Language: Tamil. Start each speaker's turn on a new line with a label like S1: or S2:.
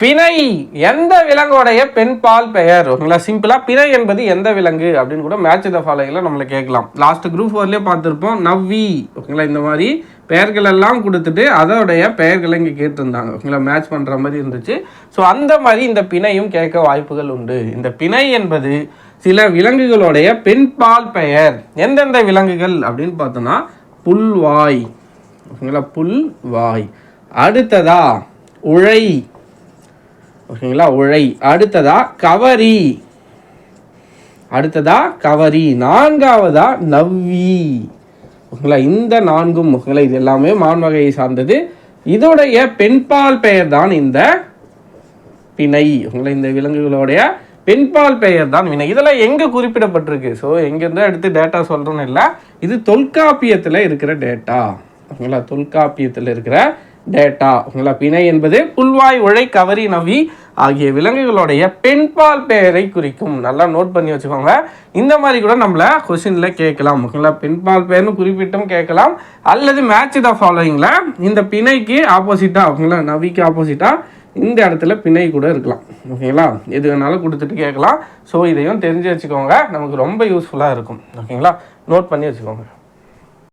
S1: பிணை எந்த விலங்கோடைய பெண் பால் பெயர்? ஓகேங்களா சிம்பிளா பிணை என்பது எந்த விலங்கு? அப்படின்னு கூட மேட்ச் த ஃபாலோயில் நம்மள கேட்கலாம். லாஸ்ட் குரூப் ஃபோர்லேயே பார்த்துருப்போம். நவ்வி ஓகேங்களா? இந்த மாதிரி பெயர்கள் எல்லாம் கொடுத்துட்டு அதோடைய பெயர்களை இங்கே கேட்டிருந்தாங்க. ஓகேங்களா? மேட்ச் பண்ணுற மாதிரி இருந்துச்சு. ஸோ அந்த மாதிரி இந்த பிணையும் கேட்க வாய்ப்புகள் உண்டு. இந்த பிணை என்பது சில விலங்குகளுடைய பெண் பால் பெயர். எந்தெந்த விலங்குகள் அப்படின்னு பார்த்தோன்னா புல்வாய். ஓகேங்களா? புல்வாய். அடுத்ததா உழை. ஓகேங்களா? உழை. அடுத்ததா கவரி. அடுத்ததா கவரி. நான்காவதா நவ்வி. ஓகேங்களா? இந்த நான்கும் ஓகேங்களா? இது எல்லாமே மான் வகையை சார்ந்தது. இதோடைய பெண்பால் பெயர் தான் இந்த பிணை. உங்களை இந்த விலங்குகளுடைய பெண்பால் பெயர் தான் வினை. இதெல்லாம் எங்கே குறிப்பிடப்பட்டிருக்கு? ஸோ எங்கேருந்து எடுத்து டேட்டா சொல்கிறோன்னு இல்லை. இது தொல்காப்பியத்தில் இருக்கிற டேட்டா ஓகேங்களா? தொல்காப்பியத்தில் இருக்கிற டேட்டா ஓகேங்களா? பிணை என்பது புல்வாய் உழை கவரி நவி ஆகிய விலங்குகளுடைய பெண்பால் பெயரை குறிக்கும். நல்லா நோட் பண்ணி வச்சுக்கோங்க. இந்த மாதிரி கூட நம்மள கொஸ்டினில் கேட்கலாம். ஓகேங்களா பெண்பால் பெயர்னு குறிப்பிட்டும் கேட்கலாம். அல்லது மேட்ச் த ஃபாலோயிங்கில் இந்த பிணைக்கு ஆப்போசிட்டாக ஓகேங்களா நவிக்கு ஆப்போசிட்டாக இந்த இடத்துல பிணை கூட இருக்கலாம். ஓகேங்களா? எது வேணாலும் கொடுத்துட்டு கேட்கலாம். ஸோ இதையும் தெரிஞ்சு வச்சுக்கோங்க. நமக்கு ரொம்ப யூஸ்ஃபுல்லாக இருக்கும். ஓகேங்களா? நோட் பண்ணி வச்சுக்கோங்க.